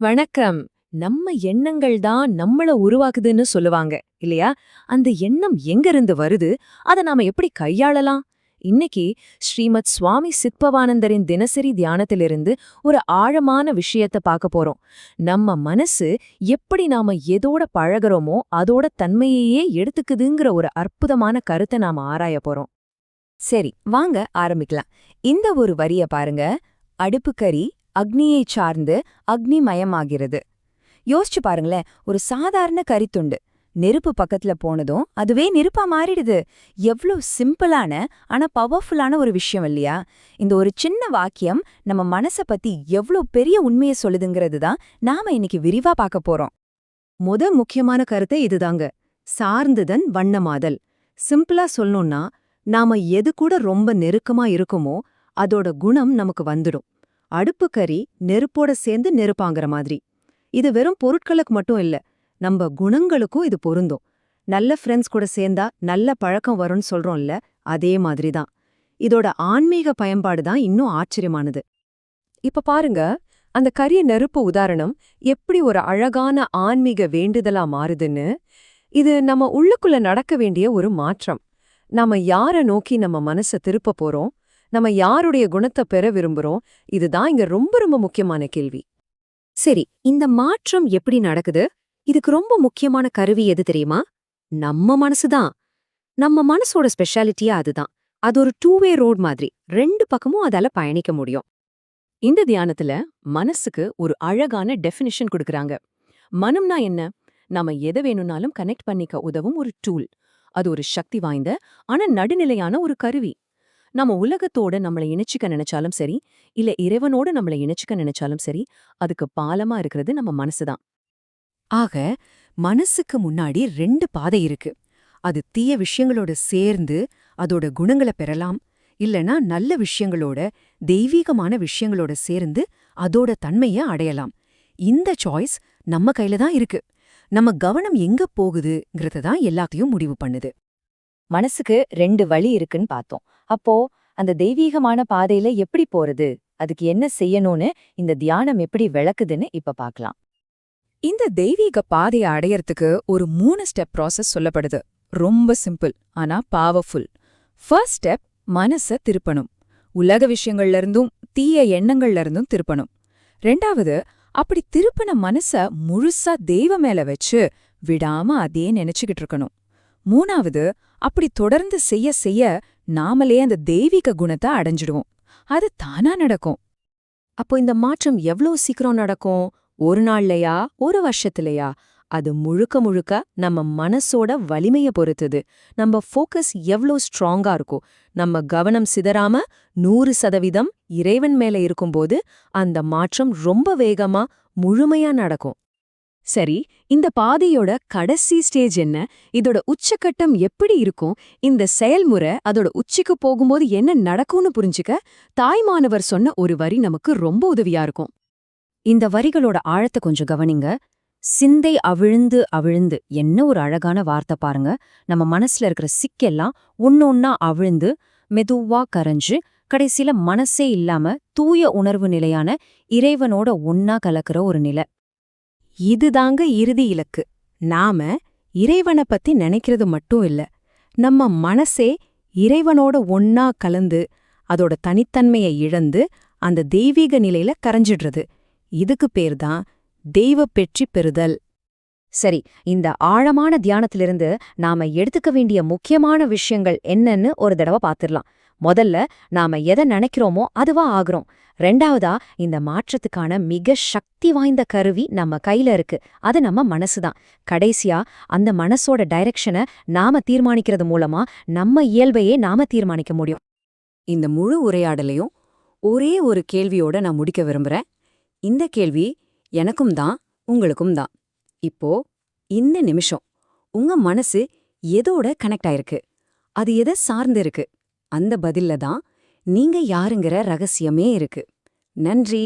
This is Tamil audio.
வணக்கம். நம்ம எண்ணங்கள் தான் நம்மள உருவாக்குதுன்னு சொல்லுவாங்க இல்லையா? அந்த எண்ணம் எங்கிருந்து வருது? அதை நாம எப்படி கையாளலாம்? இன்னைக்கு ஸ்ரீமத் சுவாமி சித்பவானந்தரின் தினசரி தியானத்திலிருந்து ஒரு ஆழமான விஷயத்த பார்க்க போறோம். நம்ம மனசு எப்படி நாம எதோட பழகுறோமோ அதோட தன்மையையே எடுத்துக்குதுங்கிற ஒரு அற்புதமான கருத்தை நாம ஆராய போறோம். சரி வாங்க ஆரம்பிக்கலாம். இந்த ஒரு வரிய பாருங்க. அடுப்புக்கறி அக்னியை சார்ந்து அக்னிமயமாகிறது. யோசிச்சு பாருங்களேன் ஒரு சாதாரண கரித்துண்டு நெருப்பு பக்கத்துல போனதும் அதுவே நெருப்பா மாறிடுது. எவ்ளோ சிம்பிளான ஆனா பவர்ஃபுல்லான ஒரு விஷயம் இல்லையா? இந்த ஒரு சின்ன வாக்கியம் நம்ம மனச பத்தி எவ்ளோ பெரிய உண்மையை சொல்லுதுங்கிறது தான் நாம இன்னைக்கு விரிவா பார்க்க போறோம். முத முக்கியமான கருத்தை இதுதாங்க. சார்ந்துதன் வண்ணமாதல். சிம்பிளா சொல்லணும்னா நாம எது கூட ரொம்ப நெருக்கமா இருக்குமோ அதோட குணம் நமக்கு வந்துடும். அடுப்பு கறி நெருப்போட சேர்ந்து நெருப்பாங்கிற மாதிரி. இது வெறும் பொருட்களுக்கு மட்டும் இல்ல நம்ம குணங்களுக்கும் இது பொருந்தும். நல்ல ஃப்ரெண்ட்ஸ் கூட சேர்ந்தா நல்ல பழக்கம் வரும்னு சொல்றோம்ல அதே மாதிரி தான் இதோட ஆன்மீக பயன்பாடு தான் இன்னும் ஆச்சரியமானது. இப்ப பாருங்க அந்த கரிய நெருப்பு உதாரணம் எப்படி ஒரு அழகான ஆன்மீக வேண்டுதலா மாறுதுன்னு. இது நம்ம உள்ளுக்குள்ள நடக்க வேண்டிய ஒரு மாற்றம். நாம யார நோக்கி நம்ம மனச திருப்ப போறோம்? நம்ம யாருடைய குணத்தை பெற விரும்புறோம்? இதுதான் இங்க ரொம்ப ரொம்ப முக்கியமான கேள்வி. சரி இந்த மாற்றம் எப்படி நடக்குது? இதுக்கு ரொம்ப முக்கியமான கருவி எது தெரியுமா? நம்ம மனசுதான் நம்ம மனசோட ஸ்பெஷாலிட்டியா அதுதான். அது ஒரு டூ வே ரோட் மாதிரி. ரெண்டு பக்கமும் அதால பயணிக்க முடியும். இந்த தியானத்துல மனசுக்கு ஒரு அழகான டெஃபினிஷன் கொடுக்கறாங்க. மனம்னா என்ன? நாம எதை வேணும்னாலும் கனெக்ட் பண்ணிக்க உதவும் ஒரு டூல் அது ஒரு சக்தி வாய்ந்த ஆனா நடுநிலையான ஒரு கருவி. நம்ம உலகத்தோட நம்மளை இணைச்சிக்க நினைச்சாலும் சரி இல்ல இறைவனோட நம்மளை இணைச்சிக்க நினைச்சாலும் சரி அதுக்கு பாலமா இருக்கிறது நம்ம மனசுதான் ஆக மனசுக்கு முன்னாடி ரெண்டு பாதை இருக்கு. அது தீய விஷயங்களோட சேர்ந்து அதோட குணங்களை பெறலாம் இல்லனா நல்ல விஷயங்களோட தெய்வீகமான விஷயங்களோட சேர்ந்து அதோட தன்மைய அடையலாம். இந்த சாய்ஸ் நம்ம கையில தான் இருக்கு. நம்ம கவனம் எங்க போகுதுங்கிறது தான் எல்லாத்தையும் முடிவு பண்ணுது. மனசுக்கு ரெண்டு வழி இருக்குன்னு பார்த்தோம். அப்போ அந்த தெய்வீகமான பாதையில எப்படி போறது? அதுக்கு என்ன செய்யணும்னு இந்த தியானம் எப்படி விளக்குதுன்னு இப்ப பார்க்கலாம் இந்த தெய்வீக பாதையை அடையறதுக்கு ஒரு மூணு ஸ்டெப் ப்ராசஸ் சொல்லப்படுது. ரொம்ப சிம்பிள் ஆனா பவர்ஃபுல் ஃபர்ஸ்ட் ஸ்டெப் மனச திருப்பணும். உலக விஷயங்கள்ல இருந்தும் தீய எண்ணங்கள்ல இருந்தும் திருப்பணும். ரெண்டாவது அப்படி திருப்பின மனச முழுசா தெய்வ மேல வச்சு விடாம அதே நினைச்சுக்கிட்டு இருக்கணும். மூணாவது அப்படி தொடர்ந்து செய்ய செய்ய நாமளே அந்த தெய்வீக குணத்தை அடைஞ்சிடுவோம். அது தானா நடக்கும். அப்போ இந்த மாற்றம் எவ்ளோ சீக்கிரம் நடக்கும்? ஒரு நாள்லயா? ஒரு வருஷத்துலயா? அது முழுக்க முழுக்க நம்ம மனசோட வலிமைய பொறுத்தது. நம்ம ஃபோக்கஸ் எவ்ளோ ஸ்ட்ராங்கா இருக்கும் நம்ம கவனம் சிதறாம நூறு சதவீதம் இறைவன் மேல இருக்கும்போது அந்த மாற்றம் ரொம்ப வேகமா முழுமையா நடக்கும். சரி இந்த பாதையோட கடைசி ஸ்டேஜ் என்ன? இதோட உச்சக்கட்டம் எப்படி இருக்கும்? இந்த செயல்முறை அதோட உச்சிக்கு போகும்போது என்ன நடக்கும்னு புரிஞ்சுக்க தாய்மானவர் சொன்ன ஒரு வரி நமக்கு ரொம்ப உதவியா இருக்கும். இந்த வரிகளோட ஆழத்தை கொஞ்சம் கவனிங்க. சிந்தை அவிழ்ந்து அவிழ்ந்து என்ன ஒரு அழகான வார்த்தை பாருங்க. நம்ம மனசுல இருக்கிற சிக்கெல்லாம் ஒன்னொன்னா அவிழ்ந்து மெதுவா கரைஞ்சு கடைசியில மனசே இல்லாம தூய உணர்வு நிலையான இறைவனோட ஒன்னா கலக்கிற ஒரு நிலை. இதுதாங்க இறுதி இலக்கு. நாம இறைவனை பத்தி நினைக்கிறது மட்டும் இல்ல நம்ம மனசே இறைவனோட ஒன்னா கலந்து அதோட தனித்தன்மையை இழந்து அந்த தெய்வீக நிலையில கரைஞ்சிடுறது. இதுக்கு பேர்தான் தெய்வ பெற்றி பெறுதல். சரி இந்த ஆழமான தியானத்திலிருந்து நாம எடுத்துக்க வேண்டிய முக்கியமான விஷயங்கள் என்னன்னு ஒரு தடவை பார்த்திடலாம். முதல்ல நாம எதை நினைக்கிறோமோ அதுவா ஆகிறோம். ரெண்டாவதா இந்த மாற்றத்துக்கான மிக சக்தி வாய்ந்த கருவி நம்ம கையில இருக்கு. அது நம்ம மனசுதான். கடைசியா அந்த மனசோட டைரக்ஷனை நாம தீர்மானிக்கிறது மூலமா நம்ம இயல்பையே நாம தீர்மானிக்க முடியும். இந்த முழு உரையாடலையும் ஒரே ஒரு கேள்வியோட நான் முடிக்க விரும்புறேன். இந்த கேள்வி எனக்கும் தான் உங்களுக்கும் தான். இப்போ இந்த நிமிஷம் உங்க மனசு எதோட கனெக்ட் ஆயிருக்கு? அது எதை சார்ந்து இருக்கு? அந்த பதில்ல தான் நீங்க யாருங்கிற ரகசியமே இருக்கு. நன்றி.